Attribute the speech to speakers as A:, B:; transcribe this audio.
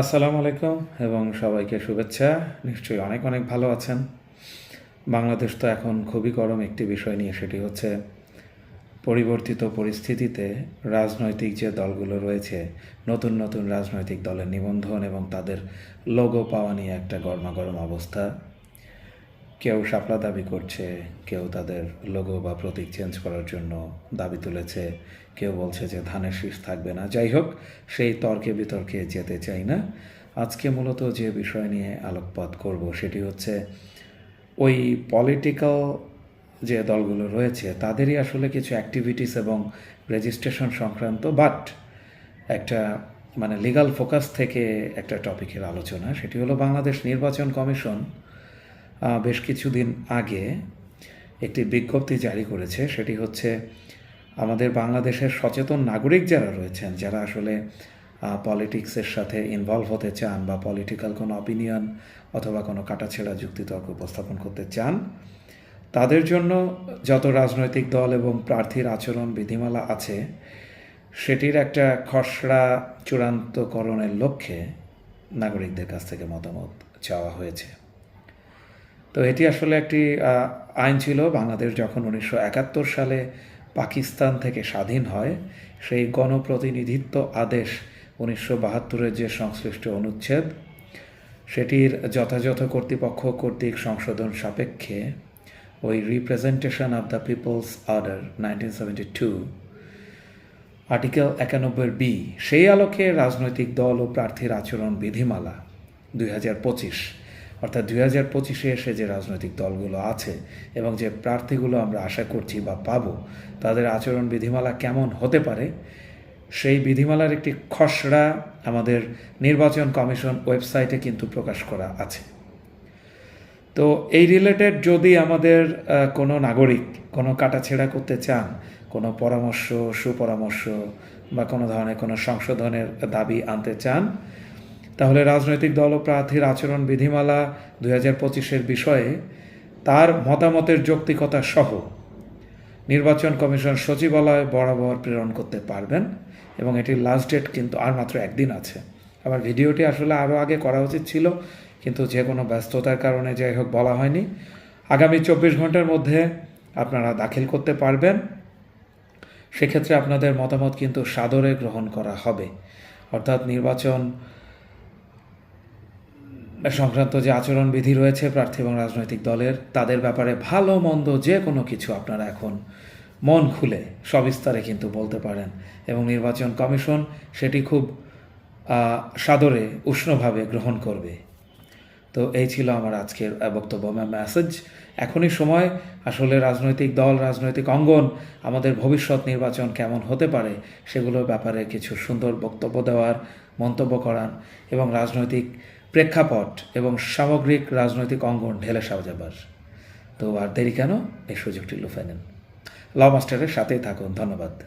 A: আসসালামু আলাইকুম এবং সবাইকে শুভেচ্ছা। নিশ্চয়ই অনেক অনেক ভালো আছেন। বাংলাদেশ তো এখন খুবই গরম একটি বিষয় নিয়ে, সেটি হচ্ছে পরিবর্তিত পরিস্থিতিতে রাজনৈতিক যে দলগুলো রয়েছে, নতুন নতুন রাজনৈতিক দলের নিবন্ধন এবং তাদের লোগো পাওয়া নিয়ে একটা গরমাগরম অবস্থা। কেউ শাপলা দাবি করছে, কেউ তাদের লোগো বা প্রতীক চেঞ্জ করার জন্য দাবি তুলেছে, কেউ বলছে যে ধানের শীষ থাকবে না। যাই হোক, সেই তর্কে বিতর্কে যেতে চাই না। আজকে মূলত যে বিষয় নিয়ে আলোকপাত করব সেটি হচ্ছে, ওই পলিটিক্যাল যে দলগুলো রয়েছে, তাদেরই আসলে কিছু অ্যাক্টিভিটিস এবং রেজিস্ট্রেশন সংক্রান্ত বাট একটা মানে লিগাল ফোকাস থেকে একটা টপিকের আলোচনা, সেটি হলো বাংলাদেশ নির্বাচন কমিশন বেশ কিছুদিন আগে একটি বিজ্ঞপ্তি জারি করেছে। সেটি হচ্ছে, আমাদের বাংলাদেশের সচেতন নাগরিক যারা রয়েছেন, যারা আসলে পলিটিক্সের সাথে ইনভলভ হতে চান বা পলিটিক্যাল কোনো অপিনিয়ন অথবা কোনো কাটাছেড়া যুক্তিতর্ক উপস্থাপন করতে চান, তাদের জন্য যত রাজনৈতিক দল এবং প্রার্থীর আচরণ বিধিমালা আছে, সেটির একটা খসড়া চূড়ান্তকরণের লক্ষ্যে নাগরিকদের কাছ থেকে মতামত চাওয়া হয়েছে। তো এটি আসলে একটি আইন ছিল বাংলাদেশ যখন উনিশশো একাত্তর সালে পাকিস্তান থেকে স্বাধীন হয়। সেই গণপ্রতিনিধিত্ব আদেশ উনিশশো বাহাত্তরের যে সংশ্লিষ্ট অনুচ্ছেদ, সেটির যথাযথ কর্তৃপক্ষ কর্তৃক সংশোধন সাপেক্ষে ওই representation of the people's order nineteen seventy two article একানব্বই বি সেই আলোকে রাজনৈতিক দল ও প্রার্থীর আচরণ বিধিমালা দুই হাজার পঁচিশ অর্থাৎ দুই হাজার পঁচিশে এসে যে রাজনৈতিক দলগুলো আছে এবং যে প্রার্থীগুলো আমরা আশা করছি বা পাবো, তাদের আচরণ বিধিমালা কেমন হতে পারে, সেই বিধিমালার একটি খসড়া আমাদের নির্বাচন কমিশন ওয়েবসাইটে কিন্তু প্রকাশ করা আছে। তো এই রিলেটেড যদি আমাদের কোনো নাগরিক কোনো কাটাছেড়া করতে চান, কোনো পরামর্শ, সুপরামর্শ বা কোনো ধরনের কোনো সংশোধনের দাবি আনতে চান তাহলে রাজনৈতিক দল ও প্রার্থীর আচরণ বিধিমালা দুই হাজার পঁচিশের বিষয়ে তার মতামতের যৌক্তিকতা সহ নির্বাচন কমিশন সচিবালয় বরাবর প্রেরণ করতে পারবেন এবং এটির লাস্ট ডেট কিন্তু আর মাত্র একদিন আছে। আবার ভিডিওটি আসলে আরও আগে করা উচিত ছিল, কিন্তু যে কোনো ব্যস্ততার কারণে যাই হোক বলা হয়নি। আগামী চব্বিশ ঘণ্টার মধ্যে আপনারা দাখিল করতে পারবেন। সেক্ষেত্রে আপনাদের মতামত কিন্তু সাদরে গ্রহণ করা হবে। অর্থাৎ নির্বাচন সংক্রান্ত যে আচরণবিধি রয়েছে প্রার্থী এবং রাজনৈতিক দলের, তাদের ব্যাপারে ভালো মন্দ যে কোনো কিছু আপনারা এখন মন খুলে সবিস্তারে কিন্তু বলতে পারেন। এবং নির্বাচন কমিশন সেটি খুব সাদরে, উষ্ণভাবে গ্রহণ করবে। তো এই ছিল আমার আজকের বক্তব্য। মেসেজ এখনই সময়। আসলে রাজনৈতিক দল, রাজনৈতিক অঙ্গন, আমাদের ভবিষ্যৎ নির্বাচন কেমন হতে পারে, সেগুলোর ব্যাপারে কিছু সুন্দর বক্তব্য দেওয়ার, মন্তব্য করার এবং রাজনৈতিক প্রেক্ষাপট এবং সামগ্রিক রাজনৈতিক অঙ্গন ঢেলে সাজাবার। তো আর দেরি কেন? এই সুযোগটি লুফে নেন। ল মাস্টারের সাথেই থাকুন। ধন্যবাদ।